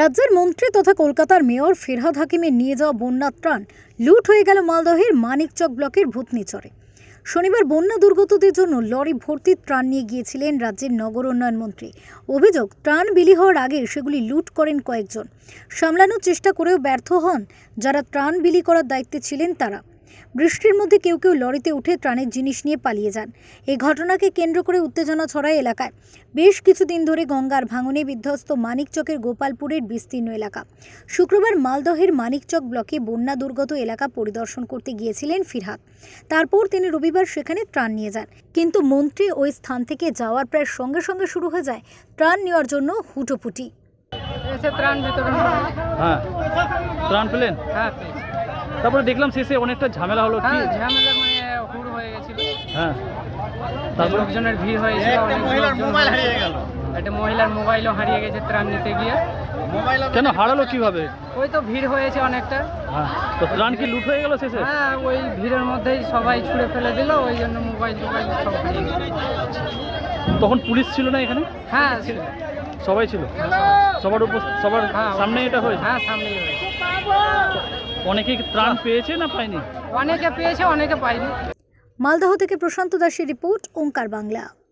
রাজ্যের মন্ত্রী তথা কলকাতার মেয়র ফিরহাদ হাকিমের নিয়ে যাওয়া বন্যা ত্রাণ লুট হয়ে গেল মালদহের মানিকচক ব্লকের ভূতনিচরে। শনিবার বন্যা দুর্গতদের জন্য লরি ভর্তি ত্রাণ নিয়ে গিয়েছিলেন রাজ্যের নগর উন্নয়ন মন্ত্রী। অভিযোগ, ত্রাণ বিলি হওয়ার আগে সেগুলি লুট করেন কয়েকজন। সামলানোর চেষ্টা করেও ব্যর্থ হন যারা ত্রাণ বিলি করার দায়িত্বে ছিলেন তারা। বৃষ্টির মধ্যে কেউ কেউ লরিতে উঠে ত্রাণের জিনিস নিয়ে পালিয়ে যান। এই ঘটনাকে কেন্দ্র করে উত্তেজনা ছড়ায় এলাকায়। বেশ কিছুদিন ধরে গঙ্গার ভাঙনে বিধ্বস্ত মানিকচকের গোপালপুরের বিস্তীর্ণ এলাকা। শুক্রবার মালদহের মানিকচক ব্লকে বন্যা দুর্গত এলাকা পরিদর্শন করতে গিয়েছিলেন ফিরহাদ। তারপর তিনি রবিবার সেখানে ত্রাণ নিয়ে যান। কিন্তু মন্ত্রী ওই স্থান থেকে যাওয়ার প্রায় সঙ্গে সঙ্গে শুরু হয়ে যায় ত্রাণ নেওয়ার জন্য হুটোপুটি। এসে ত্রাণ বিতরণ হ্যাঁ। ত্রাণ পেলেন? হ্যাঁ। তারপরে দেখলাম শেষে অনেকটা ঝামেলা হলো কি? হ্যাঁ ঝামেলা মানে হুড় হয়ে গেছিল। হ্যাঁ। তারপর লোকজনের ভিড় হয়েছিল অনেক মহিলার মোবাইল হারিয়ে গেল। একটা মহিলার মোবাইলও হারিয়ে গেছে ত্রাণ নিতে গিয়ে। মোবাইল কেন হারালো কীভাবে? ওই তো ভিড় হয়েছে অনেকটা। হ্যাঁ তো ত্রাণ কি লুট হয়ে গেল শেষে? হ্যাঁ ওই ভিড়ের মধ্যেই সবাই ছুঁড়ে ফেলে দিল ওই জন্য মোবাইল টোবাইল সব হারিয়ে গেল। তখন পুলিশ ছিল না এখানে? হ্যাঁ ছিল। সবাই ছিল? সবার উপর সবার হ্যাঁ, সামনে এটা হয়েছে? হ্যাঁ সামনেই হয়েছে। অনেকে ত্রাণ পেয়েছে না পায়নি? অনেকে পেয়েছে অনেকে পায়নি। মালদহ থেকে প্রশান্ত দাসের রিপোর্ট ওঙ্কার বাংলা।